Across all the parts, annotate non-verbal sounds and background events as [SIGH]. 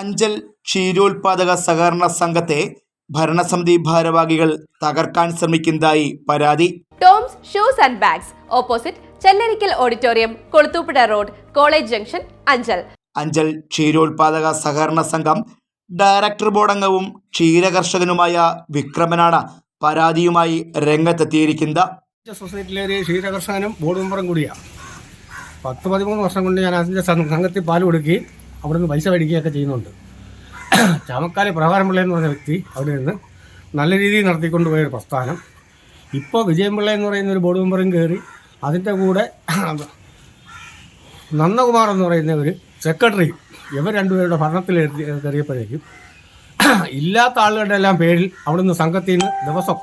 അഞ്ചൽ ക്ഷീരോത്പാദക സഹകരണ സംഘത്തെ ഭരണസമിതി ഭാരവാഹികൾ തകർക്കാൻ ശ്രമിക്കുന്നതായി പരാതി. Toms shoes and bags opposite Chellarikkal auditorium Kulathupuzha road college junction Anchal. Anchal ക്ഷീരോത്പാദക സഹകരണ സംഘം ഡയറക്ടർ ബോർഡ് അംഗവും ക്ഷീരകർഷകനുമായ വിക്രമനാണ് പരാതിയുമായി രംഗത്തെത്തിയിരിക്കുന്നത്. സൊസൈറ്റിയിലെ ഒരു ക്ഷീരകർഷകനും ബോർഡ് മെമ്പറും കൂടിയാണ്. പത്ത് പതിമൂന്ന് വർഷം കൊണ്ട് ഞാൻ അതിന്റെ സംഘത്തിൽ പാൽ കൊടുക്കുകയും അവിടെ നിന്ന് പൈസ മേടിക്കുകയൊക്കെ ചെയ്യുന്നുണ്ട്. ചാമക്കാലി പ്രഭാരംപിള്ള എന്ന് പറഞ്ഞ വ്യക്തി അവിടെ നിന്ന് നല്ല രീതിയിൽ നടത്തിക്കൊണ്ടുപോയ ഒരു പ്രസ്ഥാനം. ഇപ്പോൾ വിജയൻപിള്ള എന്ന് പറയുന്ന ഒരു ബോർഡ് മെമ്പറും കയറി അതിന്റെ കൂടെ നന്ദകുമാർ എന്ന് പറയുന്ന ഒരു സെക്രട്ടറി ഇവർ രണ്ടുപേരുടെ ഭരണത്തിൽ കയറിയപ്പോഴേക്കും ഇല്ലാത്ത ആളുകളുടെ എല്ലാം പേരിൽ അവിടുന്ന് സംഘത്തിൽ നിന്ന് ദിവസം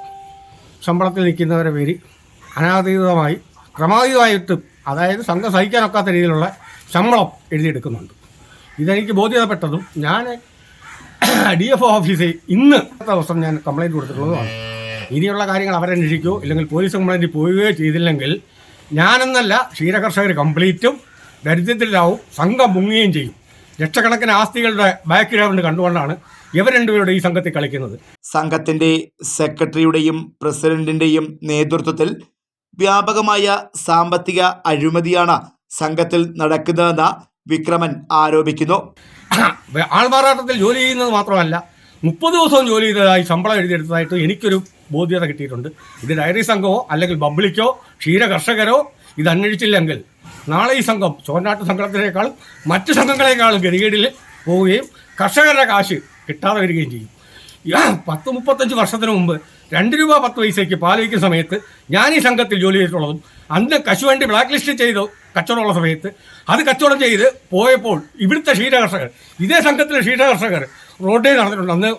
ശമ്പളത്തിൽ നിൽക്കുന്നവരെ പേര് അനാധികൃതമായി ക്രമാതീതമായിട്ട് അതായത് സംഘം സഹിക്കാനൊക്കാത്ത രീതിയിലുള്ള ശമ്പളം എഴുതിയെടുക്കുന്നുണ്ട്. ഇതെനിക്ക് ബോധ്യപ്പെട്ടതും ഞാൻ ഡി എഫ് ഓഫീസിൽ ഇന്ന് ദിവസം ഞാൻ കംപ്ലൈന്റ് കൊടുത്തിട്ടുള്ളതുമാണ്. ഇനിയുള്ള കാര്യങ്ങൾ അവരന്വേഷിക്കുകയോ ഇല്ലെങ്കിൽ പോലീസ് കംപ്ലൈന്റ് പോവുകയോ ചെയ്തില്ലെങ്കിൽ ഞാനെന്നല്ല ക്ഷീരകർഷകർ കംപ്ലീറ്റും ദരിദ്രത്തിലാവും സംഘം മുങ്ങുകയും ചെയ്യും. ലക്ഷക്കണക്കിന് ആസ്തികളുടെ ബാക്ക്ഗ്രൗണ്ട് കണ്ടുകൊണ്ടാണ് ഇവർ രണ്ടുപേരുടെ ഈ സംഘത്തിൽ കളിക്കുന്നത്. സംഘത്തിന്റെ സെക്രട്ടറിയുടെയും പ്രസിഡന്റിന്റെയും നേതൃത്വത്തിൽ വ്യാപകമായ സാമ്പത്തിക അഴിമതിയാണ് സംഘത്തിൽ നടക്കുന്നതെന്ന് വിക്രമൻ ആരോപിക്കുന്നു. [COUGHS] ആൾമാറാട്ടത്തിൽ ജോലി ചെയ്യുന്നത് മാത്രമല്ല മുപ്പത് ദിവസവും ജോലി ചെയ്തതായി ശമ്പളം എഴുതിയെടുത്തതായിട്ട് എനിക്കൊരു ബോധ്യത കിട്ടിയിട്ടുണ്ട്. ഇത് ഡയറി സംഘമോ അല്ലെങ്കിൽ ബബ്ലിക്കോ ക്ഷീര കർഷകരോ ഇത് അന്വേഷിച്ചില്ലെങ്കിൽ നാളെ ഈ സംഘം ചോന്നാട്ട് സംഘത്തിനേക്കാളും മറ്റ് സംഘങ്ങളെക്കാളും ഗതികേടിൽ പോവുകയും കർഷകരുടെ കാശ് കിട്ടാതെ വരികയും ചെയ്യും. പത്ത് മുപ്പത്തഞ്ച് വർഷത്തിന് മുമ്പ് രണ്ട് രൂപ പത്ത് പൈസയ്ക്ക് പാൽ വയ്ക്കുന്ന സമയത്ത് ഞാൻ ഈ സംഘത്തിൽ ജോലി ചെയ്തിട്ടുള്ളതും അന്ന് കശുവണ്ടി ബ്ലാക്ക് ലിസ്റ്റ് ചെയ്ത് കച്ചവടമുള്ള സമയത്ത് അത് കച്ചവടം ചെയ്ത് പോയപ്പോൾ ഇവിടുത്തെ ക്ഷീരകർഷകർ ഇതേ സംഘത്തിലെ ക്ഷീരകർഷകർ റോഡിൽ നടന്നിട്ടുണ്ട്. അന്ന്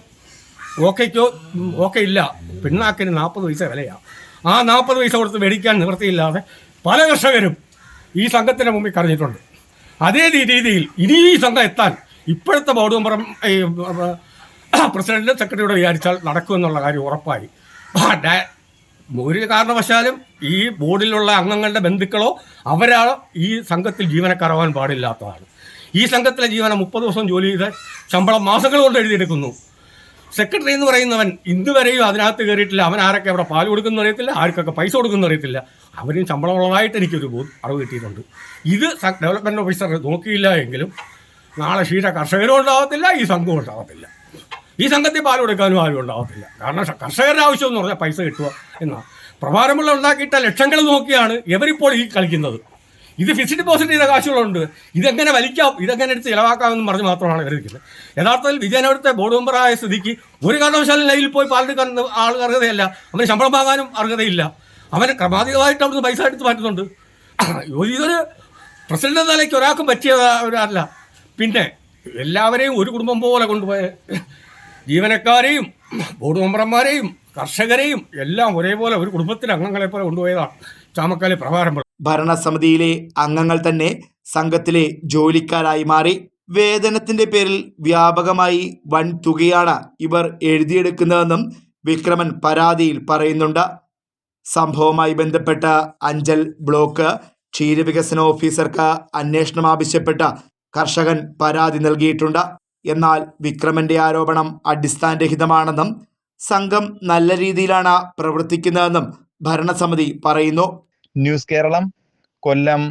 ഓക്കെക്കോ ഓക്കെ ഇല്ല. പിണ്ണാക്കിന് നാൽപ്പത് പൈസ വിലയാണ് ആ നാൽപ്പത് പൈസ കൊടുത്ത് മേടിക്കാൻ നിവൃത്തിയില്ലാതെ പല കർഷകരും ഈ സംഘത്തിന്റെ മുമ്പിൽ കരഞ്ഞിട്ടുണ്ട്. അതേ രീതിയിൽ ഇനി ഈ സംഘം എത്താൻ ഇപ്പോഴത്തെ ബോർഡ് പ്രസിഡന്റും സെക്രട്ടറിയോട് വിചാരിച്ചാൽ നടക്കുമെന്നുള്ള കാര്യം ഉറപ്പായി. ഒരു കാരണവശാലും ഈ ബോർഡിലുള്ള അംഗങ്ങളുടെ ബന്ധുക്കളോ അവരാ ഈ സംഘത്തിൽ ജീവനക്കാരാവാൻ പാടില്ലാത്തതാണ്. ഈ സംഘത്തിലെ ജീവനം മുപ്പത് ദിവസം ജോലി ചെയ്ത് ശമ്പളം മാസങ്ങൾ കൊണ്ട് എഴുതിയെടുക്കുന്നു. സെക്രട്ടറി എന്ന് പറയുന്നവൻ ഇന്നുവരെയും അതിനകത്ത് കയറിയിട്ടില്ല. അവൻ ആരൊക്കെ അവിടെ പാൽ കൊടുക്കുന്ന അറിയത്തില്ല ആർക്കൊക്കെ പൈസ കൊടുക്കുന്ന അറിയത്തില്ല. അവരും ശമ്പളമുള്ളതായിട്ട് എനിക്കൊരു അറിവ് കിട്ടിയിട്ടുണ്ട്. ഇത് ഡെവലപ്മെന്റ് ഓഫീസർ നോക്കിയില്ല എങ്കിലും നാളെ ക്ഷീര കർഷകരും ഉണ്ടാകത്തില്ല ഈ സംഘവും ഉണ്ടാകത്തില്ല ഈ സംഘത്തിൽ പാൽ കൊടുക്കാനും ആരും ഉണ്ടാവത്തില്ല. കാരണം കർഷകരുടെ ആവശ്യം എന്ന് പറഞ്ഞാൽ പൈസ കിട്ടുക എന്നാണ് പ്രഭാരമുള്ള ഉണ്ടാക്കിയിട്ട ലക്ഷങ്ങൾ നോക്കിയാണ് ഇവരിപ്പോൾ ഈ കളിക്കുന്നത്. ഇത് ഫിക്സ്ഡ് ഡിപ്പോസിറ്റ് ചെയ്ത കാശുകളുണ്ട്. ഇതെങ്ങനെ വലിക്കാം ഇതെങ്ങനെ എടുത്ത് ചിലവാക്കാമെന്ന് പറഞ്ഞ് മാത്രമാണ് കരുതിക്കുന്നത് യഥാർത്ഥത്തിൽ വിജയനവിടുത്തെ ബോർഡ് മെമ്പറായ സ്ഥിതിക്ക് ഒരു കാരണവശാലും ലൈവിൽ പോയി പാലെടുക്കാൻ ആൾ അർഹതയല്ല. അവന് ശമ്പളം വാങ്ങാനും അർഹതയില്ല. അവന് ക്രമാതീതമായിട്ട് അവിടുന്ന് പൈസ എടുത്ത് മാറ്റുന്നുണ്ട്. [CLEARS THROAT] ഇതൊരു പ്രസിഡന്റ് എന്ന നിലയ്ക്ക് ഒരാൾക്കും പറ്റിയതല്ല പിന്നെ എല്ലാവരെയും ഒരു കുടുംബം പോലെ കൊണ്ടുപോയ ജീവനക്കാരെയും ബോർഡ് മെമ്പർമാരെയും കർഷകരെയും എല്ലാം ഒരേപോലെ ഒരു കുടുംബത്തിലെ അംഗങ്ങളെ പോലെ കൊണ്ടുപോയതാണ് ചാമക്കാലി പ്രഭാരം ഭരണസമിതിയിലെ അംഗങ്ങൾ തന്നെ സംഘത്തിലെ ജോലിക്കാരായി മാറി വേതനത്തിന്റെ പേരിൽ വ്യാപകമായി വൻ തുകയാണ് ഇവർ എഴുതിയെടുക്കുന്നതെന്നും വിക്രമൻ പരാതിയിൽ പറയുന്നുണ്ട്. സംഭവവുമായി ബന്ധപ്പെട്ട അഞ്ചൽ ബ്ലോക്ക് ക്ഷീരവികസന ഓഫീസർക്ക് അന്വേഷണം ആവശ്യപ്പെട്ട കർഷകൻ പരാതി നൽകിയിട്ടുണ്ട്. എന്നാൽ വിക്രമന്റെ ആരോപണം അടിസ്ഥാനരഹിതമാണെന്നും സംഘം നല്ല രീതിയിലാണ് പ്രവർത്തിക്കുന്നതെന്നും ഭരണസമിതി പറയുന്നു. ന്യൂസ് കേരളം കൊല്ലം.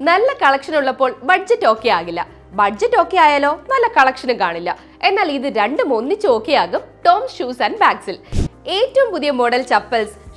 നല്ല കളക്ഷൻ ഉള്ളപ്പോൾ ബഡ്ജറ്റ് ഓക്കെ ആകില്ല. ബഡ്ജറ്റ് ഓക്കെ ആയാലോ നല്ല കളക്ഷനും കാണില്ല. എന്നാൽ ഇത് രണ്ടും ഒന്നിച്ച് ഓക്കെ ആകും ടോം ഷൂസ് ആൻഡ് ബാഗ്സിൽ ഏറ്റവും പുതിയ model chappals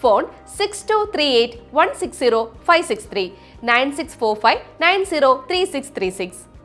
phone 6238 160 563 9645